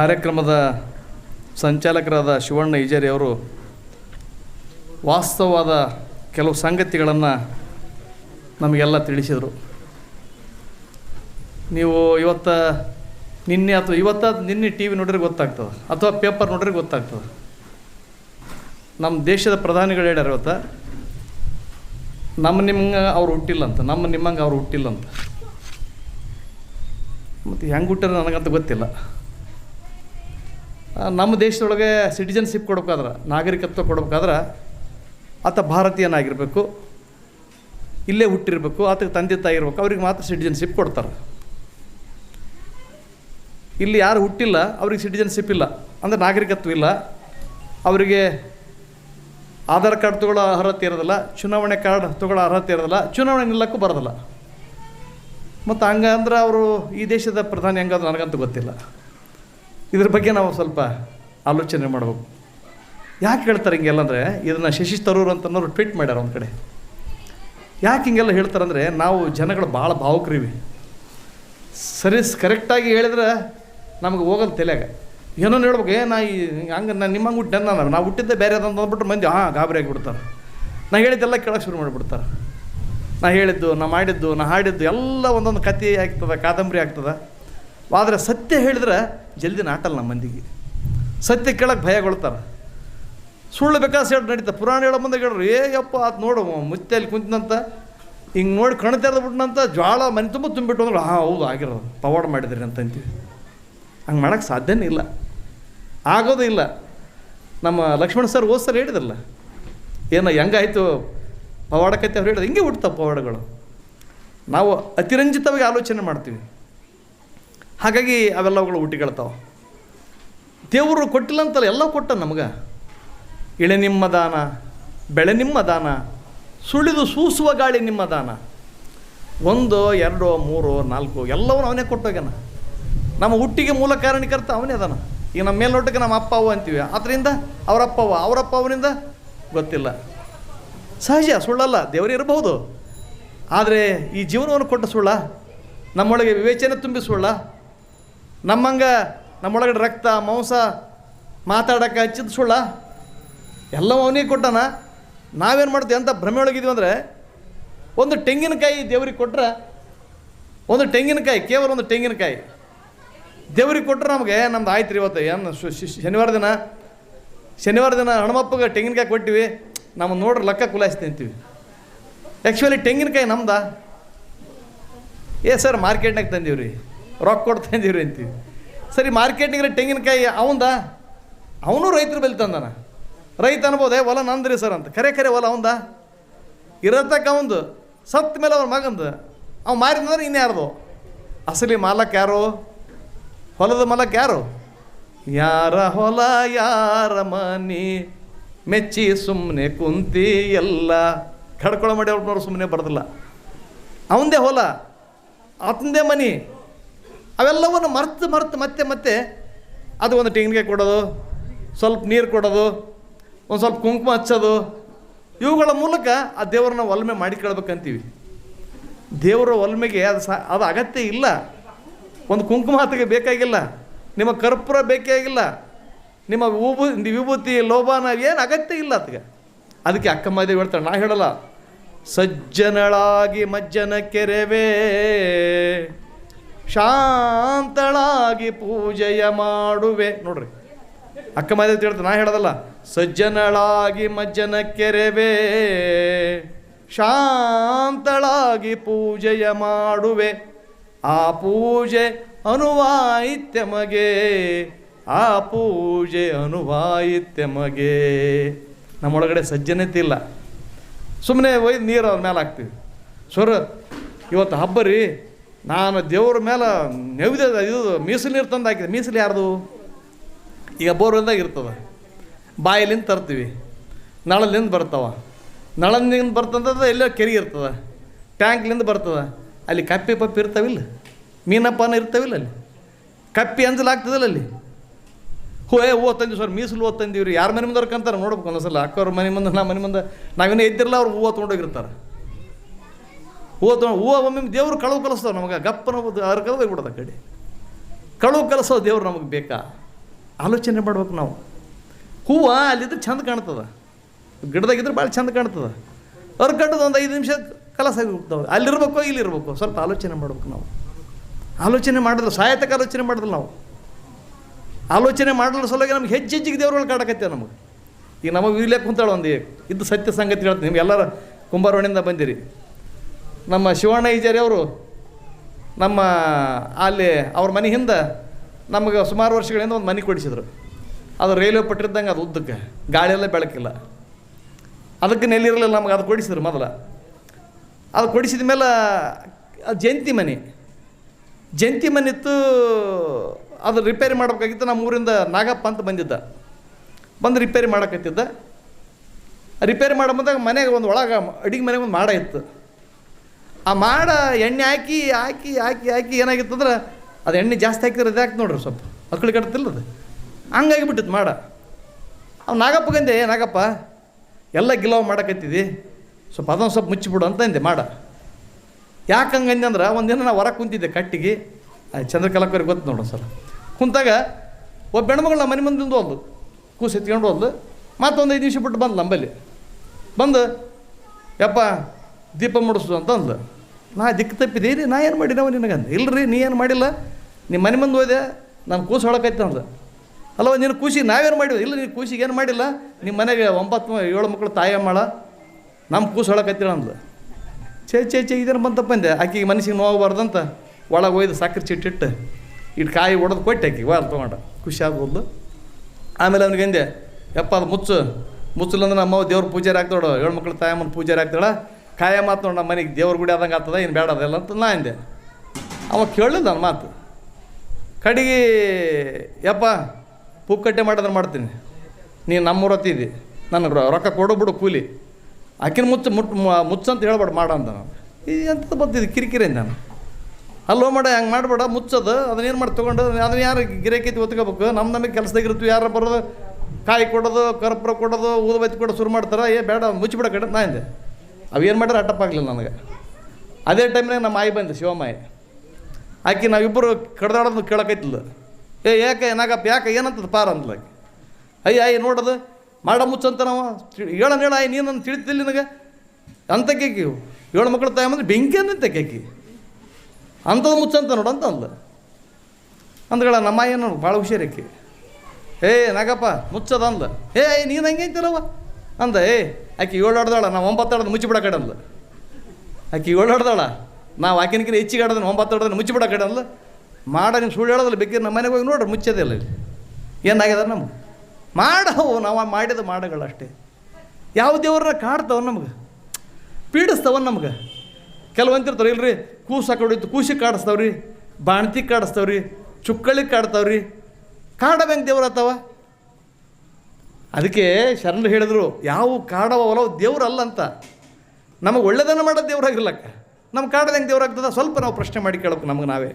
ಕಾರ್ಯಕ್ರಮದ ಸಂಚಾಲಕರಾದ ಶಿವಣ್ಣ ಈಜೇರಿ ಅವರು ವಾಸ್ತವವಾದ ಕೆಲವು ಸಂಗತಿಗಳನ್ನು ನಮಗೆಲ್ಲ ತಿಳಿಸಿದರು. ನೀವು ಇವತ್ತ ನಿನ್ನೆ ಅಥವಾ ಇವತ್ತ ನಿನ್ನೆ ಟಿ ವಿ ನೋಡಿದ್ರೆ ಗೊತ್ತಾಗ್ತದೆ, ಅಥವಾ ಪೇಪರ್ ನೋಡಿದ್ರೆ ಗೊತ್ತಾಗ್ತದೆ. ನಮ್ಮ ದೇಶದ ಪ್ರಧಾನಿಗಳು ಹೇಳ್ಯಾರ ಇವತ್ತು, ನಮ್ಮ ನಿಮ್ಗೆ ಅವ್ರು ಹುಟ್ಟಿಲ್ಲ ಅಂತ ನಮ್ಮ ನಿಮ್ಮಂಗೆ ಅವ್ರು ಹುಟ್ಟಿಲ್ಲ ಅಂತ ಮತ್ತು ಹೆಂಗೆ ಹುಟ್ಟಾರ ನನಗಂತ ಗೊತ್ತಿಲ್ಲ. ನಮ್ಮ ದೇಶದೊಳಗೆ ಸಿಟಿಜನ್ಶಿಪ್ ಕೊಡ್ಬೇಕಾದ್ರೆ, ನಾಗರಿಕತ್ವ ಕೊಡ್ಬೇಕಾದ್ರೆ, ಆತ ಭಾರತೀಯನಾಗಿರಬೇಕು, ಇಲ್ಲೇ ಹುಟ್ಟಿರಬೇಕು ಆತಗೆ ತಂದೆ ತಾಯಿ ಇರಬೇಕು, ಅವ್ರಿಗೆ ಮಾತ್ರ ಸಿಟಿಜನ್ಶಿಪ್ ಕೊಡ್ತಾರೆ. ಇಲ್ಲಿ ಯಾರು ಹುಟ್ಟಿಲ್ಲ, ಅವ್ರಿಗೆ ಸಿಟಿಜನ್ಶಿಪ್ ಇಲ್ಲ. ಅಂದರೆ ನಾಗರಿಕತ್ವ ಇಲ್ಲ. ಅವರಿಗೆ ಆಧಾರ್ ಕಾರ್ಡ್ ತಗೊಳ್ಳೋ ಅರ್ಹತೆ ಇರೋದಿಲ್ಲ, ಚುನಾವಣೆ ಕಾರ್ಡ್ ತಗೊಳ್ಳೋ ಅರ್ಹತೆ ಇರೋದಿಲ್ಲ, ಚುನಾವಣೆ ನಿಲ್ಲಕ್ಕೂ ಬರೋದಿಲ್ಲ. ಮತ್ತು ಹಂಗಂದ್ರೆ ಅವರು ಈ ದೇಶದ ಪ್ರಧಾನಿ ಹೆಂಗಾದ್ರು ನನಗಂತೂ ಗೊತ್ತಿಲ್ಲ. ಇದ್ರ ಬಗ್ಗೆ ನಾವು ಸ್ವಲ್ಪ ಆಲೋಚನೆ ಮಾಡಬೇಕು. ಯಾಕೆ ಹೇಳ್ತಾರೆ ಹಿಂಗೆಲ್ಲ ಅಂದರೆ, ಇದನ್ನು ಶಶಿ ತರೂರ್ ಅಂತನೋರು ಟ್ವೀಟ್ ಮಾಡ್ಯಾರ ಒಂದು ಕಡೆ. ಯಾಕೆ ಹಿಂಗೆಲ್ಲ ಹೇಳ್ತಾರಂದರೆ ನಾವು ಜನಗಳು ಭಾಳ ಭಾವುಕರಿವಿ. ಸರಿ ಕರೆಕ್ಟಾಗಿ ಹೇಳಿದ್ರೆ ನಮಗೆ ಹೋಗಲ್ಲ ತಲೆಯಾಗ. ಏನೋ ಹೇಳ್ಬೇಕು, ಏ, ನಾ ಈ ಹಂಗೆ ನಾನು ನಿಮ್ಮಂಗೆ ಹುಟ್ಟಿ ನಾನು, ನಾವು ಹುಟ್ಟಿದ್ದೆ ಬೇರೆ ಅದಂತ ಅಂದ್ಬಿಟ್ಟು ಮಂದಿ, ಹಾಂ, ಗಾಬರಿ ಆಗಿಬಿಡ್ತಾರೆ. ನಾ ಹೇಳಿದ್ದೆಲ್ಲ ಕೇಳೋಕೆ ಶುರು ಮಾಡಿಬಿಡ್ತಾರೆ. ನಾ ಹೇಳಿದ್ದು, ನಾ ಮಾಡಿದ್ದು, ನಾ ಹಾಡಿದ್ದು, ಎಲ್ಲ ಒಂದೊಂದು ಕತೆ ಆಗ್ತದೆ, ಕಾದಂಬರಿ ಆಗ್ತದೆ. ಆದರೆ ಸತ್ಯ ಹೇಳಿದ್ರೆ ಜಲ್ದಿ ನಾಟಲ್ಲ ನಮ್ಮ ಮಂದಿಗೆ. ಸತ್ಯ ಕೇಳಕ್ಕೆ ಭಯಗೊಳ್ತಾರೆ ಸುಳ್ಳು ಬೇಕಾದ ಸೇಡ್ ನಡೀತಾ. ಪುರಾಣ ಹೇಳೋ ಮುಂದೆ ಹೇಳ್ರಿ ಏ ಯಪ್ಪ, ಅದು ನೋಡು ಮುತ್ತಲ್ಲಿ ಕುಂತಂತ ಹಿಂಗೆ ನೋಡಿ ಕಣ್ ತೆರೆದು ಬಿಟ್ನಂತ ಜ್ವಾಳ ಮನೆ ತುಂಬ ತುಂಬಿಟ್ಟು ಅಂದ್ರೆ, ಹಾಂ, ಹೌದು, ಆಗಿರೋದು. ಪವಾಡ ಮಾಡಿದ್ರಿ ಅಂತ ಅಂತೀವಿ ಹಂಗೆ ಮಾಡೋಕ್ಕೆ ಸಾಧ್ಯನೇ ಇಲ್ಲ. ಆಗೋದು ಇಲ್ಲ. ನಮ್ಮ ಲಕ್ಷ್ಮಣ ಸರ್ ಓದ್ ಸರ್ ಹೇಳಿದ್ರಲ್ಲ. ಏನೋ ಹೆಂಗಾಯ್ತು ಪವಾಡಕತ್ತೆ ಅವ್ರು ಹೇಳಿದ್ರು ಹಿಂಗೆ ಹುಟ್ಟುತ್ತ ಪವಾಡಗಳು. ನಾವು ಅತಿರಂಜಿತವಾಗಿ ಆಲೋಚನೆ ಮಾಡ್ತೀವಿ. ಹಾಗಾಗಿ ಅವೆಲ್ಲವುಗಳು ಹುಟ್ಟಿಕೊಳ್ತಾವೆ. ದೇವರು ಕೊಟ್ಟಿಲ್ಲ ಅಂತಲ್ಲ ಎಲ್ಲ ಕೊಟ್ಟ ನಮಗೆ. ಇಳೆ ನಿಮ್ಮ ದಾನ, ಬೆಳೆ ನಿಮ್ಮ ದಾನ, ಸುಳಿದು ಸೂಸುವ ಗಾಳಿ ನಿಮ್ಮ ದಾನ. ಒಂದು, ಎರಡು, ಮೂರು, ನಾಲ್ಕು, ಎಲ್ಲವನ್ನು ಅವನೇ ಕೊಟ್ಟೋಗ್ಯಾನ. ನಮ್ಮ ಹುಟ್ಟಿಗೆ ಮೂಲ ಕಾರಣಕರ್ತ ಅವನೇ ಅದಾನ. ಈಗ ನಮ್ಮ ಮೇಲ್ನೋಟಕ್ಕೆ ನಮ್ಮ ಅಪ್ಪ ಅವ್ವ ಅಂತೀವಿ. ಅದರಿಂದ ಅವರಪ್ಪ ಅವ್ವ ಅವರಪ್ಪ ಅವನಿಂದ ಗೊತ್ತಿಲ್ಲ. ಸಹಜ, ಸುಳ್ಳಲ್ಲ, ದೇವರು ಇರಬಹುದು. ಆದರೆ ಈ ಜೀವನವನ್ನು ಕೊಟ್ಟ ಸುಳ್ಳ, ನಮ್ಮೊಳಗೆ ವಿವೇಚನೆ ತುಂಬಿ ಸುಳ್ಳ ನಮ್ಮಂಗ, ನಮ್ಮೊಳಗಡೆ ರಕ್ತ, ಮಾಂಸ ಮಾತಾಡೋಕೆ ಹಚ್ಚಿದ ಸುಳ್ಳ ಎಲ್ಲವೂ ಅವನಿಗೆ ಕೊಟ್ಟಾನ. ನಾವೇನು ಮಾಡ್ತೀವಿ ಅಂತ ಭ್ರಮೆ ಒಳಗಿದ್ವಿ ಅಂದರೆ, ಒಂದು ತೆಂಗಿನಕಾಯಿ ದೇವ್ರಿಗೆ ಕೊಟ್ರೆ, ಒಂದು ತೆಂಗಿನಕಾಯಿ, ಕೇವಲ ಒಂದು ತೆಂಗಿನಕಾಯಿ ದೇವ್ರಿಗೆ ಕೊಟ್ಟರೆ ನಮಗೆ, ನಮ್ದು ಆಯ್ತು ರೀ ಇವತ್ತು. ಏನು ಶನಿವಾರ ದಿನ ಶನಿವಾರ ದಿನ ಹಣಮಪ್ಪಗೆ ತೆಂಗಿನಕಾಯಿ ಕೊಟ್ಟಿವಿ. ನಮ್ಮ ನೋಡ್ರಿ ಲೆಕ್ಕ ಕುಲಾಯಿಸ್ತಿ ಅಂತೀವಿ. ಆ್ಯಕ್ಚುಲಿ ತೆಂಗಿನಕಾಯಿ ನಮ್ದಾ? ಏ ಸರ್, ಮಾರ್ಕೆಟ್ನಾಗ ತಂದೀವಿ ರೀ ರೊಕ್ಕ ಕೊಟ್ಟು ರೀ ಅಂತೀವಿ. ಸರಿ ಮಾರ್ಕೆಟಿಂಗ್ರೆ ತೆಂಗಿನಕಾಯಿ, ಅವಂದ? ಅವನು ರೈತರ ಬೆಲೆ ತಂದಾನ. ರೈತ ಅನ್ಬೋದೆ, ಹೊಲ ನಂದ್ರಿ ಸರ್ ಅಂತ. ಖರೆ ಖರೆ ಹೊಲ ಅವಂದ? ಇರತಕ್ಕ ಅವಂದು. ಸತ್ತ ಮೇಲೆ ಅವ್ರ ಮಗಂದು. ಅವ ಮಾರಿದ್ರೆ ಇನ್ಯಾರ್ದು ಅಸಲಿ ಮಾಲಕ್ ಯಾರು? ಹೊಲದ ಮಾಲಕ್ ಯಾರು? ಯಾರ ಹೊಲ, ಯಾರ ಮನಿ? ಮೆಚ್ಚಿ ಸುಮ್ಮನೆ ಕುಂತಿ ಎಲ್ಲ. ಕಡ್ಕೊಳ ಮಾಡಿ ಅವ್ರನ್ನವ್ರು ಸುಮ್ಮನೆ ಬರ್ದಿಲ್ಲ. ಅವಂದೇ ಹೊಲ ಆತಂದೇ ಮನಿ. ಅವೆಲ್ಲವನ್ನು ಮರ್ತು ಮರ್ತು ಮತ್ತೆ ಮತ್ತೆ ಅದು ಒಂದು ತೆಂಗಿನಕಾಯಿ ಕೊಡೋದು, ಸ್ವಲ್ಪ ನೀರು ಕೊಡೋದು, ಒಂದು ಸ್ವಲ್ಪ ಕುಂಕುಮ ಹಚ್ಚೋದು. ಇವುಗಳ ಮೂಲಕ ಆ ದೇವರನ್ನ ಒಲ್ಮೆ ಮಾಡಿಕೊಳ್ಬೇಕಂತೀವಿ ದೇವರ ಒಲ್ಮೆಗೆ ಅದು ಸಾ, ಅದು ಅಗತ್ಯ ಇಲ್ಲ. ಒಂದು ಕುಂಕುಮ ಹತ್ತಿಗೆ ಬೇಕಾಗಿಲ್ಲ. ನಿಮ್ಮ ಕರ್ಪೂರ ಬೇಕಾಗಿಲ್ಲ. ನಿಮ್ಮ ವಿಭೂ, ವಿಭೂತಿ ಲೋಭಾನ ಏನು ಅಗತ್ಯ ಇಲ್ಲ ಅದಕ್ಕೆ ಅದಕ್ಕೆ ಅಕ್ಕಮ್ಮದೇವಿ ಹೇಳ್ತಾಳೆ ನಾ ಹೇಳಲ್ಲ, ಸಜ್ಜನಳಾಗಿ ಮಜ್ಜನ ಕೆರೆವೇ ಶಾಂತಳಾಗಿ ಪೂಜೆಯ ಮಾಡುವೆ. ನೋಡ್ರಿ, ಅಕ್ಕ ಮಾದೇವಿ ಹೇಳ್ತ ನಾ ಹೇಳೋದಲ್ಲ, ಸಜ್ಜನಳಾಗಿ ಮಜ್ಜನ ಕೆರೆವೆ, ಶಾಂತಳಾಗಿ ಪೂಜೆಯ ಮಾಡುವೆ. ಆ ಪೂಜೆ ಅನುವಾಯಿತ್ಯಮಗೆ, ಆ ಪೂಜೆ ಅನುವಾಯಿತ್ಯಮಗೆ. ನಮ್ಮೊಳಗಡೆ ಸಜ್ಜನತೆ ಇಲ್ಲ. ಸುಮ್ಮನೆ ಒಯ್ದು ನೀರು ಅವ್ರ ಮೇಲೆ ಹಾಕ್ತೀವಿ. ಸರ್, ಇವತ್ತು ಹಬ್ಬ ರೀ. ನಾನು ದೇವ್ರ ಮೇಲೆ ನೆವಿದ ಇದು ಮೀಸಲು ನೀರು ತಂದು ಹಾಕಿದೆ. ಮೀಸಲು ಯಾರ್ದು? ಈಗ ಬೋರ್ವೆಲ್ದಾಗ ಇರ್ತದೆ. ಬಾಯಲ್ಲಿಂದ ತರ್ತೀವಿ. ನಳಲಿಂದ ಬರ್ತಾವ. ನಳದಿಂದ ಬರ್ತಂದ್ರೆ ಎಲ್ಲೋ ಕೆರೆ ಇರ್ತದೆ. ಟ್ಯಾಂಕ್ಲಿಂದ ಬರ್ತದೆ. ಅಲ್ಲಿ ಕಪ್ಪಿ ಪಪ್ಪಿ ಇರ್ತಾವಿಲ್ಲ ಮೀನಪ್ಪನ ಇರ್ತಾವಿಲ್ಲ ಅಲ್ಲಿ? ಕಪ್ಪಿ ಅಂಜಲಾಗ್ತದಲ್ಲ ಅಲ್ಲಿ? ಹೋ, ಏ ಹೂವು ತಂದಿವಿ ಸರ್, ಮೀಸಲು ಹೂವು ತಂದೀವಿ ರೀ ಯಾರ ಮನೆ ಮುಂದೆ ಕಂತಾರೆ ನೋಡ್ಬೇಕು ಒಂದೊಂದ್ಸಲ. ಅಕ್ಕವ್ರ ಮನೆ ಮುಂದೆ ನಮ್ಮ ಮನೆ ಮುಂದೆ. ನಾವೇನೇ ಇದ್ದಿರಲ್ಲ ಅವ್ರು ಹೂವು ತೊಗೊಂಡೋಗಿರ್ತಾರೆ. ತೊಗೊಂಡು ಹೂವು ಒಮ್ಮೆ ದೇವರು ಕಳುವು ಕಲಿಸ್ತಾವೆ ನಮಗೆ. ಗಪ್ಪನ ಅರ್ಕದ ಕಲದಾಗ ಬಿಡೋದ ಕಡೆ. ಕಳುವು ಕಲಿಸೋ ದೇವ್ರು ನಮಗೆ ಬೇಕಾ? ಆಲೋಚನೆ ಮಾಡ್ಬೇಕು ನಾವು. ಹೂವು ಅಲ್ಲಿದ್ರೆ ಚಂದ ಕಾಣ್ತದ. ಗಿಡದಾಗಿದ್ರೆ ಭಾಳ ಚಂದ ಕಾಣ್ತದ. ಅವ್ರು ಕಟ್ಟದ ಒಂದು ಐದು ನಿಮಿಷ ಕಲಸ ಆಗಿ ಹೋಗ್ತಾವೆ ಅಲ್ಲಿರ್ಬೇಕು, ಇಲ್ಲಿರ್ಬೇಕು, ಸ್ವಲ್ಪ ಆಲೋಚನೆ ಮಾಡ್ಬೇಕು ನಾವು. ಆಲೋಚನೆ ಮಾಡಿದ್ರೆ ಸಹಾಯತಕ ಆಲೋಚನೆ ಮಾಡಿದ್ರು ನಾವು. ಆಲೋಚನೆ ಮಾಡಲು ಸಲುವಾಗಿ ನಮ್ಗೆ ಹೆಜ್ಜೆ ಹೆಜ್ಜೆಗೆ ದೇವ್ರುಗಳು ಕಾಡಕತ್ತೆ ನಮಗೆ. ಈಗ ನಮಗೆ ಇಲ್ಲೇ ಕುಂತಾಳೆ ಒಂದು ಇದು ಸತ್ಯ ಸಂಗತಿ ಹೇಳ್ತೀನಿ. ನಿಮ್ಗೆ ಎಲ್ಲರ ಕುಂಬಾರವಣಿಂದ ಬಂದಿರಿ. ನಮ್ಮ ಶಿವಣ್ಣ ಈಜಾರಿ ಅವರು, ನಮ್ಮ ಅಲ್ಲಿ ಅವ್ರ ಮನೆ ಹಿಂದೆ ನಮಗೆ ಸುಮಾರು ವರ್ಷಗಳಿಂದ ಒಂದು ಮನೆ ಕೊಡಿಸಿದ್ರು. ಅದು ರೈಲ್ವೆ ಪಟ್ಟಿರ್ದಂಗೆ ಅದು ಉದ್ದಕ್ಕೆ, ಗಾಳಿಯೆಲ್ಲ ಬೆಳಕಿಲ್ಲ. ಅದಕ್ಕೆ ನೆಲ್ಲಿರಲಿಲ್ಲ ನಮಗೆ, ಅದು ಕೊಡಿಸಿದ್ರು ಮೊದಲ. ಅದು ಕೊಡಿಸಿದ ಮೇಲೆ ಅದು ಜಯಂತಿ ಮನೆ. ಜಯಂತಿ ಮನೆ ಇತ್ತು, ಅದು ರಿಪೇರಿ ಮಾಡಬೇಕಾಗಿತ್ತು, ನಮ್ಮ ಊರಿಂದ ನಾಗಪ್ಪ ಅಂತ ಬಂದಿದ್ದ. ಬಂದು ರಿಪೇರಿ ಮಾಡಕತ್ತಿದ್ದ. ರಿಪೇರಿ ಮಾಡೋ ಬಂದಾಗ ಮನೆಗೆ ಒಂದು ಒಳಗೆ, ಅಡಿಗೆ ಮನೆಗೆ ಒಂದು ಮಾಡ ಇತ್ತು. ಆ ಮಾಡ ಎಣ್ಣೆ ಹಾಕಿ ಹಾಕಿ ಹಾಕಿ ಹಾಕಿ ಏನಾಗಿತ್ತಂದ್ರೆ ಅದು ಎಣ್ಣೆ ಜಾಸ್ತಿ ಹಾಕಿದ್ರೆ ಇದಾಗ್ತು ನೋಡ್ರಿ ಸ್ವಲ್ಪ. ಮಕ್ಳಿಗೆ ಕಟ್ತಿಲ್ಲ ಅದು. ಹಂಗಾಗಿ ಬಿಟ್ಟಿತ್ತು ಮಾಡ. ಅವ್ ನಾಗಪ್ಪಗಂದೆ ಗಂದೆ ನಾಗಪ್ಪ, ಎಲ್ಲ ಗಿಲಾವ್ ಮಾಡಕತ್ತಿದ್ದಿ ಸ್ವಲ್ಪ ಅದೊಂದು ಸ್ವಲ್ಪ ಮುಚ್ಚಿಬಿಡು ಅಂತ ಅಂದೆ ಮಾಡ. ಯಾಕೆ ಹಂಗಂದೆ ಅಂದ್ರೆ ಒಂದಿನ ನಾ ಹೊರಗೆ ಕುಂತಿದ್ದೆ ಕಟ್ಟಿಗೆ. ಚಂದ್ರಕಲಾಕರಿಗೆ ಗೊತ್ತು ನೋಡೋ ಸರ್ ಕುಂತಾಗ ಒಬ್ಬ ಹೆಣ್ಮಗಳು ನಮ್ಮ ಮನೆ ಮುಂದಿಂದ ಹೋದ್ಲು. ಕೂಸು ಎತ್ಕೊಂಡು ಹೋದ್ಲು. ಮತ್ತೊಂದು ಐದು ನಿಮಿಷ ಬಿಟ್ಟು ಬಂದು ನಂಬಲ್ಲಿ. ಬಂದು, ಯಪ್ಪ ದೀಪ ಮುಡಿಸು ಅಂತ ಅಂದ್ಲು. ನಾ ದಿಕ್ಕು ತಪ್ಪಿದೆ ರೀ, ನಾ ಏನು ಮಾಡಿನವ ನಿನಗಂದು ಇಲ್ರಿ, ನೀ ಏನು ಮಾಡಿಲ್ಲ? ನಿಮ್ಮ ಮನೆ ಮುಂದೆ ಹೋದೆ, ನಾನು ಕೂಸು ಹೊಳಕೈತೆ ಅಂದ ಅಲ್ಲವ ನಿನ್ನ ಖುಷಿ ನಾವೇನು ಮಾಡಿದ್ವಿ ಇಲ್ಲ, ನೀನು ಖುಷಿಗೆ ಏನು ಮಾಡಿಲ್ಲ? ನಿಮ್ಮ ಮನೆಗೆ ಒಂಬತ್ತು ಏಳು ಮಕ್ಕಳು ತಾಯಿ ಮಾಡ ನಮ್ಮ ಕೂಸು ಹೊಳಕೈತಿ ಅಂದ್ಲು. ಛೇ ಚೇ ಛೇ, ಇದೇನು ಬಂತಪ್ಪ ಅಂದೆ? ಆಕಿಗೆ ಮನಸ್ಸಿಗೆ ನೋವಾಗಬಾರ್ದಂತ ಒಳಗೆ ಒಯ್ದು ಸಕ್ಕರೆ ಚಿಟ್ಟಿಟ್ಟು ಇಟ್ಟು ಕಾಯಿ ಒಡೆದು ಕೊಟ್ಟೆ ಆಕಿ ವಾರ ತೊಗೊಂಡ. ಖುಷಿ ಆಗ್ಬೋದು ಆಮೇಲೆ ಅವ್ನಿಗೆ ಅಂದೆ, ಯಪ್ಪ, ಅದು ಮುಚ್ಚು. ಮುಚ್ಚಲಂದ್ರೆ ನಮ್ಮ ದೇವ್ರ ಪೂಜಾರಿ ಆಗ್ತಾಳು ಏಳು ಮಕ್ಕಳು ತಾಯಮ್ಮನ ಪೂಜೆ ಆಗ್ತಾಳ? ಕಾಯ ಮಾತು ನೋಡಿ ನಮ್ಮ ಮನೆಗೆ ದೇವ್ರ ಗುಡಿ ಆದಂಗೆ ಆಗ್ತದ ಏನು ಬೇಡ ಅದೆಲ್ಲ ಅಂತ ನಾ ಅಂದೆ. ಅವ ಕೇಳಿದ ನನ್ನ ಮಾತು. ಕಡೆಗೆ, ಯಪ್ಪ ಪುಕ್ಕಟ್ಟೆ ಮಾಡಿದ್ರೆ ಮಾಡ್ತೀನಿ. ನೀನು ನಮ್ಮೂರ ಹತ್ತಿದ್ದಿ ನನಗೆ ರೊಕ್ಕ ಕೊಡು ಬಿಡು ಕೂಲಿ. ಆಕಿನ ಮುಚ್ಚ ಮುಟ್ ಮುಚ್ಚಂತ ಹೇಳ್ಬೇಡ, ಮಾಡ ಅಂತ ನಾನು. ಈ ಎಂಥದ್ದು ಬಂತಿದ್ದು ಕಿರಿಕಿರಿ ನಾನು. ಅಲ್ಲೋ ಮಾಡ, ಹಂಗೆ ಮಾಡಬೇಡ, ಮುಚ್ಚೋದು ಅದನ್ನೇನು ಮಾಡಿ ತೊಗೊಂಡು ಅದನ್ನ ಯಾರು ಗಿರಾಕೈತಿ ಒತ್ಕೋಬೇಕು? ನಮ್ಮ ನಮಗೆ ಕೆಲಸದಾಗ ಇರ್ತೀವಿ ಯಾರು ಬರೋದು? ಕಾಯಿ ಕೊಡೋದು, ಕರ್ಪೂರ ಕೊಡೋದು ಊದುಬತ್ತಿ ಕೊಡೋದು ಶುರು ಮಾಡ್ತಾರೆ? ಏ, ಬೇಡ ಮುಚ್ಚಿಬಿಡ ಕಡೆ ನಾ ಅಂದೆ. ಅವೇನು ಮಾಡ್ಯಾರ ಅಟಪ್ ಆಗಲಿಲ್ಲ ನನಗೆ. ಅದೇ ಟೈಮ್ನಾಗ ನಮ್ಮ ಮಾಯಿ ಬಂದೆ ಶಿವಮಾಯಿ ಆಕೆ ನಾವಿಬ್ಬರು ಕಡ್ದಾಡೋದು ಕೇಳಕೈತಿಲ್ಲ ಏ, ಯಾಕೆ, ನಾಗಪ್ಪ, ಯಾಕೆ, ಏನಂತದ ಪಾರ ಅಂದ್ಲ ಆಕಿ. ಅಯ್ಯ ಅಯ್ಯ ನೋಡೋದು, ಮಾಡ ಮುಚ್ಚಂತ ನಾವು ಹೇಳ ಹೇಳ, ಆಯ್, ನೀನು ನನ್ನ ತಿಳಿತಿಲ್ಲ ನಿನಗೆ? ಅಂತಕೇಕಿ ಏಳು ಮಕ್ಕಳು ತಾಯಿ ಅಂದ್ರೆ ಬೆಂಕಿ ಅನ್ನಂತೆ ಕೇಕಿ ಅಂಥದ್ದು ಮುಚ್ಚಂತ ನೋಡು ಅಂತ ಅಂದ್ಲು. ಅಂದ್ಗಳ ನಮ್ಮ ಏನು ಭಾಳ ಹುಷಾರಕ್ಕೆ ಏ, ನಾಗಪ್ಪ ಮುಚ್ಚದ ಅಂದ ಏ ನೀನು ಹಂಗೆ ಅಂತಿಲ್ಲವ ಅಂದ, ಏ ಆಕಿ ಏಳು ಹೊಡೆದಾಳ ನಾವು ಒಂಬತ್ತು ಹೊಡೆದು ಮುಚ್ಚಿಬಿಡ ಕಡೆ ಆಕೆ ಏಳು ಹೊಡೆದಾಳ ನಾವು ಆಕಿನಕಿನ ಹೆಚ್ಚಿಗೆ ಆಡೋದನ್ನ ಒಂಬತ್ತು ಹೊಡೆದ್ರೆ ಮುಚ್ಚಿಬಿಡ ಕಡೆ ಅಂದ್ಲ ಮಾಡ ನೀವು ಸುಳ್ಳು ಹೇಳೋದಲ್ಲ ಬೇಕಿದ್ರೆ ನಮ್ಮ ಮನೆಗೆ ಹೋಗಿ ನೋಡ್ರಿ ಮುಚ್ಚೋದಿಲ್ಲ ಇಲ್ಲಿ ಏನಾಗ್ಯದ ನಮ್ಗೆ? ಮಾಡವು, ನಾವು ಮಾಡಿದ ಮಾಡಗಳಷ್ಟೇ. ಯಾವ ದೇವ್ರನ್ನ ಕಾಡ್ತಾವ ನಮ್ಗೆ? ಪೀಡಿಸ್ತಾವ ನಮ್ಗೆ? ಕೆಲವಂತಿರ್ತಾರೆ ಇಲ್ರಿ, ಕೂಸು ಹಾಕೊಂಡಿತ್ತು ಕೂಸಿಗೆ ಕಾಡಿಸ್ತಾವ್ರಿ ಬಾಣ್ತಿಗೆ ಕಾಡಿಸ್ತಾವ್ರಿ ಚುಕ್ಕಳಿಗೆ ಕಾಡ್ತಾವ್ರಿ. ಕಾಡಬೇಂಗೆ ದೇವ್ರು ಆತಾವ? ಅದಕ್ಕೆ ಶರಣರು ಹೇಳಿದ್ರು, ಯಾವ ಕಾಡವಲ್ಲ ಅವು ದೇವ್ರಲ್ಲ ಅಂತ ನಮಗೆ ಒಳ್ಳೆದನ್ನು ಮಾಡೋದು ದೇವ್ರಾಗಿರ್ಲಕ್ಕ ನಮ್ಮ ಕಾಡದ ಹೆಂಗೆ ದೇವ್ರಾಗ್ತದ ಸ್ವಲ್ಪ ನಾವು ಪ್ರಶ್ನೆ ಮಾಡಿ ಕೇಳಬೇಕು ನಮಗೆ ನಾವೇ.